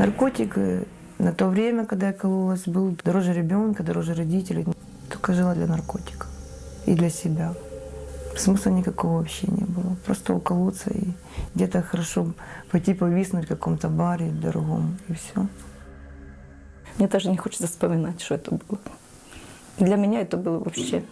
Наркотик э, на то время, когда я кололась, был дороже ребенка, дороже родителей. Только жила для наркотика и для себя. Смысла никакого вообще не было. Просто уколоться и где-то хорошо пойти повиснуть в каком-то баре дорогом, и все. Мне даже не хочется вспоминать, что это было. Для меня это было вообще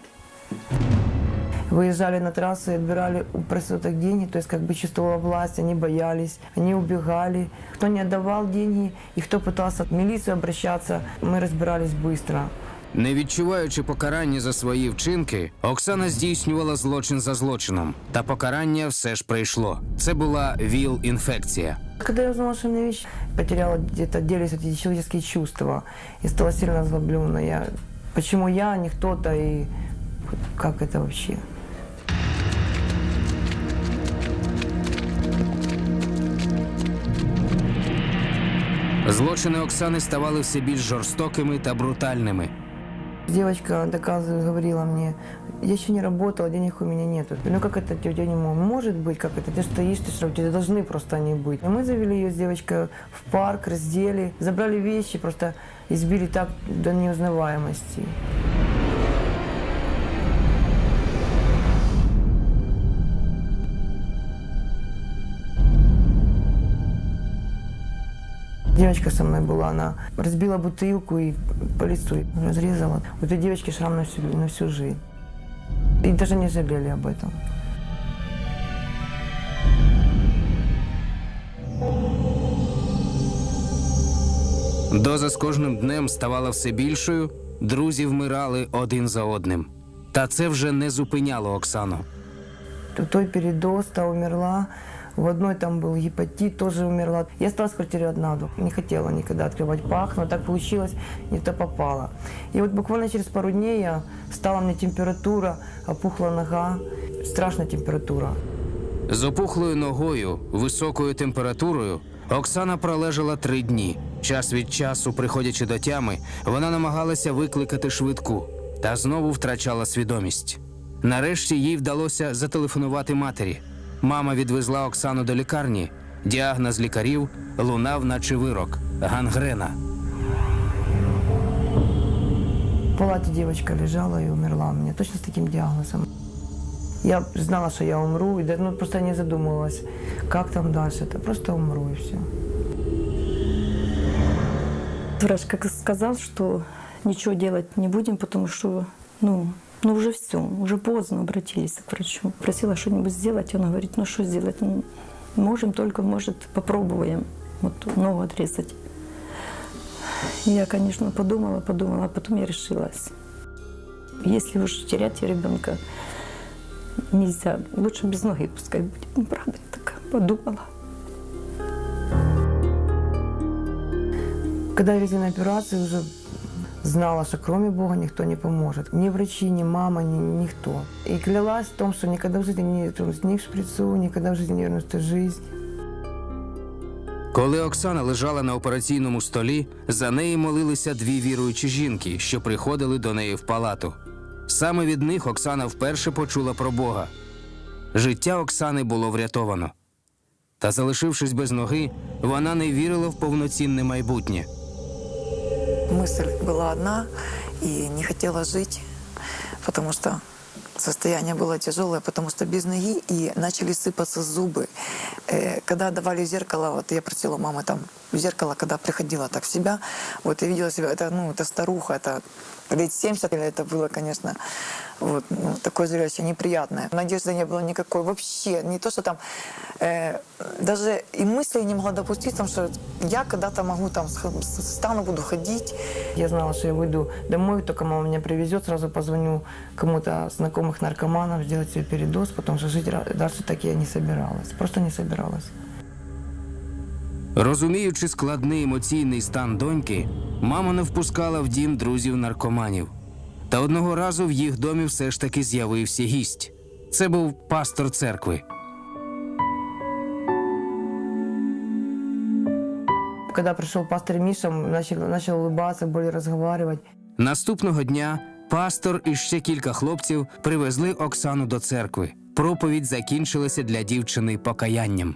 Выезжали на трассу и отбирали у проституток деньги, то есть как бы чувствовала власть, они боялись, они убегали. Кто не отдавал деньги и кто пытался в милицию обращаться, мы разбирались быстро. Не відчуваючи покарання за свої вчинки, Оксана здійснювала злочин за злочином. Та покарання все ж прийшло. Це була ВІЛ-інфекція. Когда я узнала, что у меня ВИЧ, потеряла где-то делись эти человеческие чувства и стала сильно озлобленной. Я, почему я, а не кто-то и как это вообще? Злочини Оксани ставали все більш жорстокими та брутальними. Девочка доказывала, говорила мне, я еще не работала, денег у меня нету. Ну как это у тебя не мо- может быть, как это? Ты стоишь, ты что, у тебя должны просто они быть. И мы завели ее с девочкой в парк, раздели, забрали вещи, просто избили так до неузнаваемости. Девочка со мной была, она разбила бутылку и по лицу разрезала. У этой девочки шрам на всю, на всю жизнь. И даже не жалели об этом. Доза з кожним днем ставала все більшою, друзі вмирали один за одним. Та це вже не зупиняло Оксану. У той передоз, та умерла. В одной там был гепатит, тоже умерла. Я осталась в квартире одна. Не хотела никогда открывать пах, но так получилось, не то попало. И вот буквально через пару дней я стала мне температура, опухла нога, страшная температура. З опухлою ногою, високою температурою, Оксана пролежала три дні. Час від часу, приходячи до тями, вона намагалася викликати швидку та знову втрачала свідомість. Нарешті їй вдалося зателефонувати матері. Мама відвезла Оксану до лікарні. Діагноз лікарів лунав, наче вирок гангрена. В палате девочка лежала и умерла у меня точно с таким диагнозом. Я знала, что я умру, и ну, просто не задумывалась, как там дальше. Это просто умру и все. Врач как сказал, что ничего делать не будем, потому что, ну, ну уже все, уже поздно обратились к врачу. Просила что-нибудь сделать, он говорит, ну что сделать, ну, можем только, может, попробуем вот ногу отрезать. Я, конечно, подумала, подумала, а потом я решилась. Если уж терять ребенка нельзя, лучше без ноги пускай будет. Ну, правда, я так подумала. Когда везли на операцию, уже знала, что кроме Бога никто не поможет. Ни врачи, ни мама, ни никто. И клялась в том, что никогда в жизни не вернусь ни к шприцу, никогда в жизни не вернусь в. Коли Оксана лежала на операційному столі, за неї молилися дві віруючі жінки, що приходили до неї в палату. Саме від них Оксана вперше почула про Бога. Життя Оксани було врятовано. Та, залишившись без ноги, вона не вірила в повноцінне майбутнє мысль была одна и не хотела жить, потому что состояние было тяжелое, потому что без ноги и начали сыпаться зубы. Э, Когда давали в зеркало, вот я просила мамы там в зеркало, когда приходила так в себя, вот я видела себя, это, ну, это старуха, это лет 70, это было, конечно, вот, ну, такое зрелище неприятное. Надежды не было никакой вообще, не то, что там, э, даже и мысли не могла допустить, там, что я когда-то могу там, стану, буду ходить, Я знала, что я выйду домой, только мама меня привезет, сразу позвоню кому-то знакомых наркоманов, сделать себе передоз, потому что жить дальше так я не собиралась. Просто не собиралась. Розуміючи складний емоційний стан доньки, мама не впускала в дім друзів наркоманів. Та одного разу в їх домі все ж таки з'явився гість. Це був пастор церкви. Когда пришел пастор Миша, начал, начал улыбаться, более разговаривать. Наступного дня пастор і ще кілька хлопців привезли Оксану до церкви. Проповідь закінчилася для дівчини покаянням.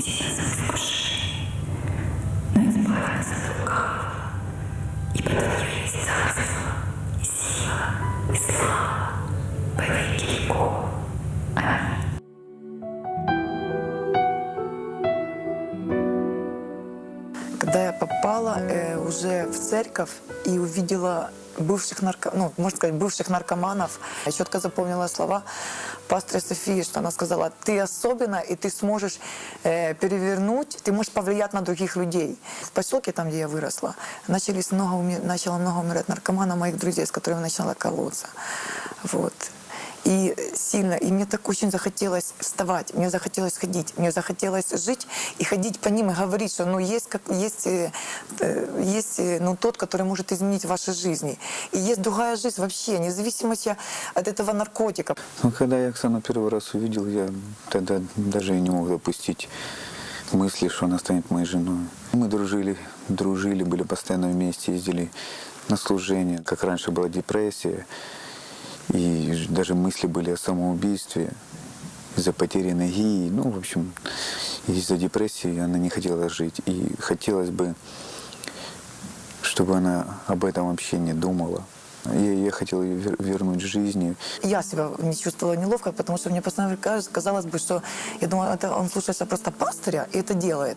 попала э, уже в церковь и увидела бывших нарко... ну, можно сказать, бывших наркоманов, я четко запомнила слова пастора Софии, что она сказала, ты особенно, и ты сможешь э, перевернуть, ты можешь повлиять на других людей. В поселке, там, где я выросла, начались много, уми- начало много умирать наркоманов, моих друзей, с которыми начала колоться. Вот. И сильно, и мне так очень захотелось вставать, мне захотелось ходить, мне захотелось жить и ходить по ним и говорить, что ну есть как есть э, э, есть э, ну тот, который может изменить ваши жизни, и есть другая жизнь вообще, независимо от этого наркотика. Ну, когда я Оксану первый раз увидел, я тогда даже не мог допустить мысли, что она станет моей женой. Мы дружили, дружили, были постоянно вместе, ездили на служение. Как раньше была депрессия, и ж- даже мысли были о самоубийстве из-за потери ноги. Ну, в общем, из-за депрессии она не хотела жить. И хотелось бы, чтобы она об этом вообще не думала. Я, я хотел ее вер- вернуть к жизни. Я себя не чувствовала неловко, потому что мне постоянно кажется- казалось бы, что я думала, это он слушается просто пастыря и это делает.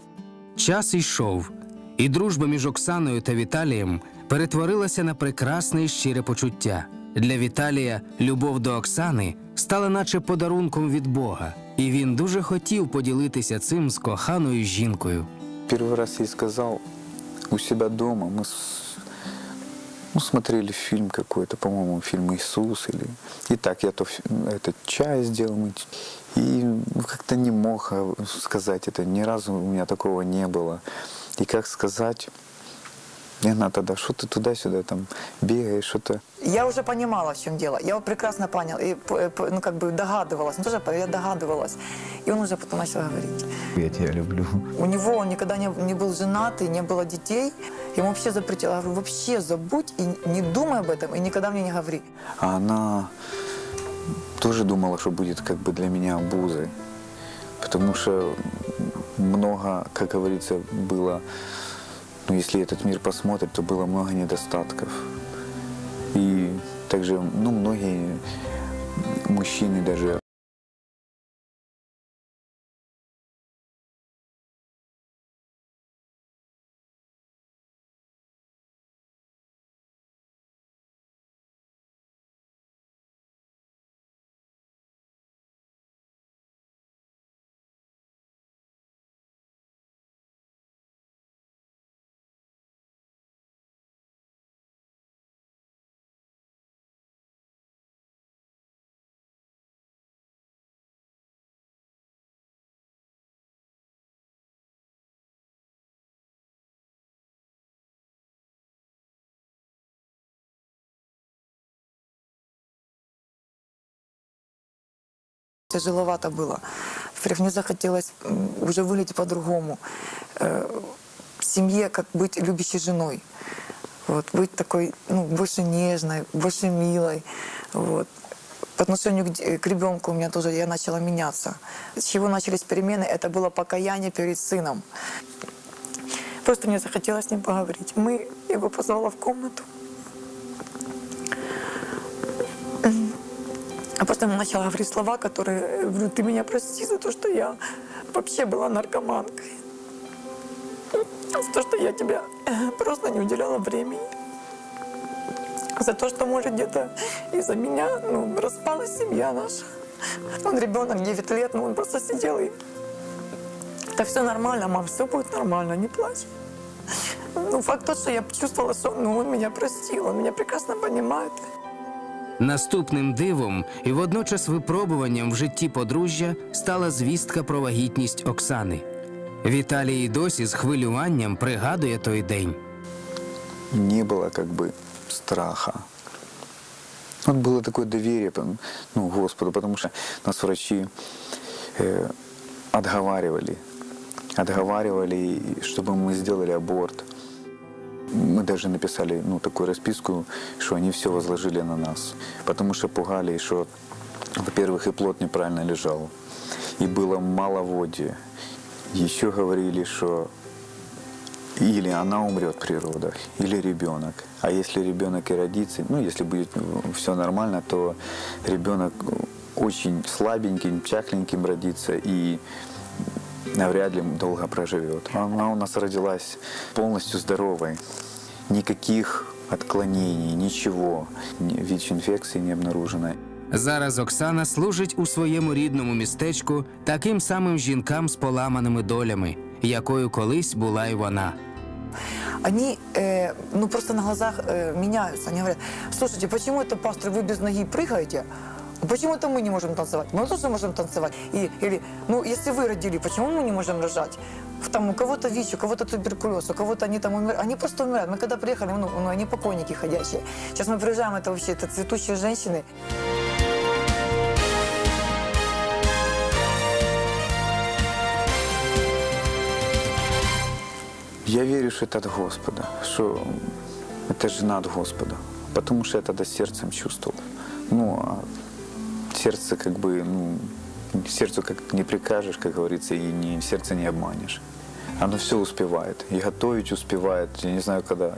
Час йшов, і дружба між Оксаною та Віталієм перетворилася на прекрасне і щире почуття. Для Віталія любов до Оксани стала наче подарунком від Бога, і він дуже хотів поділитися цим з коханою жінкою. Первый раз ей сказал у себя дома. Мы с- ну, смотрели фильм какой-то, по-моему, фильм «Иисус». Или... И так я то фи- этот чай сделал. мы ч- И ну, как-то не мог а, сказать это. Ни разу у меня такого не было. И как сказать... И она тогда, что ты туда-сюда там бегаешь, что-то... Я уже понимала, в чем дело. Я прекрасно поняла, и, п- ну, как бы догадывалась. Ну, тоже я догадывалась. И он уже потом начал говорить. Я тебя люблю. У него он никогда не, не был женатый, не было детей. Ему вообще запретила. Я говорю, вообще забудь и не думай об этом, и никогда мне не говори. А она тоже думала, что будет как бы для меня обузой. Потому что много, как говорится, было, ну, если этот мир посмотрит, то было много недостатков. И также, ну, многие мужчины даже Тяжеловато было. Во-первых, мне захотелось уже выглядеть по-другому. Э, В семье как быть любящей женой. Вот, быть такой, ну, больше нежной, больше милой. Вот. По отношению к, к ребенку у меня тоже я начала меняться. С чего начались перемены, это было покаяние перед сыном. Просто мне захотелось с ним поговорить. Мы, я его позвала в комнату. А потом я начала говорить слова, которые, э, говорю, ты меня прости за то, что я вообще была наркоманкой. За то, что я тебя э, просто не уделяла времени. За то, что, может, где-то из-за меня ну, распалась семья наша. Он ребенок 9 лет, но он просто сидел и... Да все нормально, мам, все будет нормально, не плачь. Ну, факт тот, что я чувствовала, что ну, он меня простил, он меня прекрасно понимает. Наступним дивом і водночас випробуванням в житті подружжя стала звістка про вагітність Оксани. Віталій і досі з хвилюванням пригадує той день. не было как бы страха. Вот было такое доверие пом- ну, Господу, потому что нас врачи э, отговаривали. отговаривали, и чтобы мы сделали аборт. Мы даже написали ну, такую расписку, что они все возложили на нас. Потому что пугали, что, во-первых, и плод неправильно лежал, и было маловодие. Еще говорили, что или она умрет при родах, или ребенок. А если ребенок и родится, ну, если будет все нормально, то ребенок очень слабеньким, чахленьким родится и навряд ли долго проживет. Она у нас родилась полностью здоровой. Никаких отклонений, ничего. Ни- ВИЧ-инфекции не обнаружено. Зараз Оксана служить у своєму рідному містечку таким самим жінкам з поламаними долями, якою колись була й вона. Они э, ну просто на глазах э, меняются. Они говорят, слушайте, почему это, пастор, вы без ноги прыгаете? А Почему это мы не можем танцевать? Мы тоже можем танцевать. И, или, ну, если вы родили, почему мы не можем рожать? Там у кого-то ВИЧ, у кого-то туберкулез, у кого-то они там умирают. Они просто умирают. Мы когда приехали, ну, ну, они покойники ходячие. Сейчас мы приезжаем, это вообще это цветущие женщины. Я верю, что это от Господа, что это жена от Господа, потому что я тогда сердцем чувствовал. Ну, а сердце как бы, ну, сердцу как не прикажешь, как говорится, и не, сердце не обманешь. Оно все успевает, и готовить успевает, я не знаю, когда.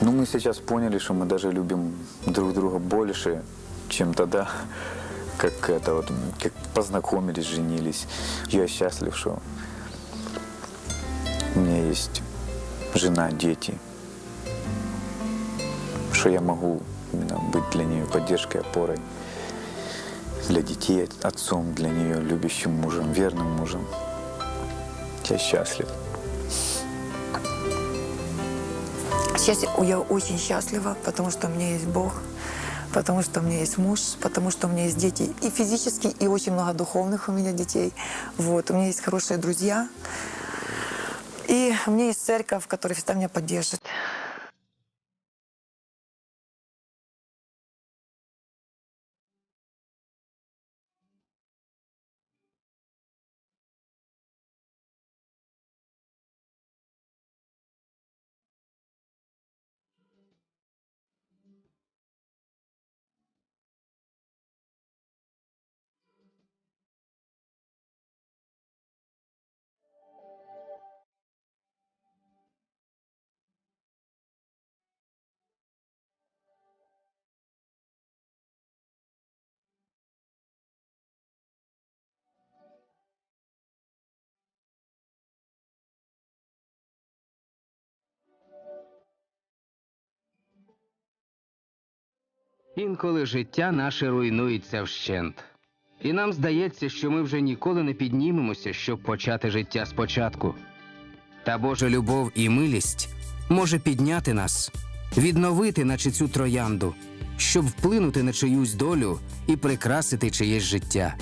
Ну, мы сейчас поняли, что мы даже любим друг друга больше, чем тогда, как это вот, как познакомились, женились. Я счастлив, что у меня есть жена, дети, что я могу именно быть для нее поддержкой, опорой, для детей отцом, для нее любящим мужем, верным мужем. Я счастлив. Сейчас я очень счастлива, потому что у меня есть Бог, потому что у меня есть муж, потому что у меня есть дети и физически, и очень много духовных у меня детей. Вот. У меня есть хорошие друзья. И у меня есть церковь, которая всегда меня поддержит. Інколи життя наше руйнується вщент. І нам здається, що ми вже ніколи не піднімемося, щоб почати життя спочатку. Та Божа любов і милість може підняти нас, відновити, наче цю троянду, щоб вплинути на чиюсь долю і прикрасити чиєсь життя.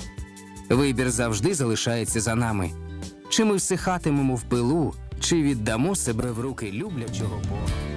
Вибір завжди залишається за нами. Чи ми всихатимемо в пилу, чи віддамо себе в руки люблячого Бога.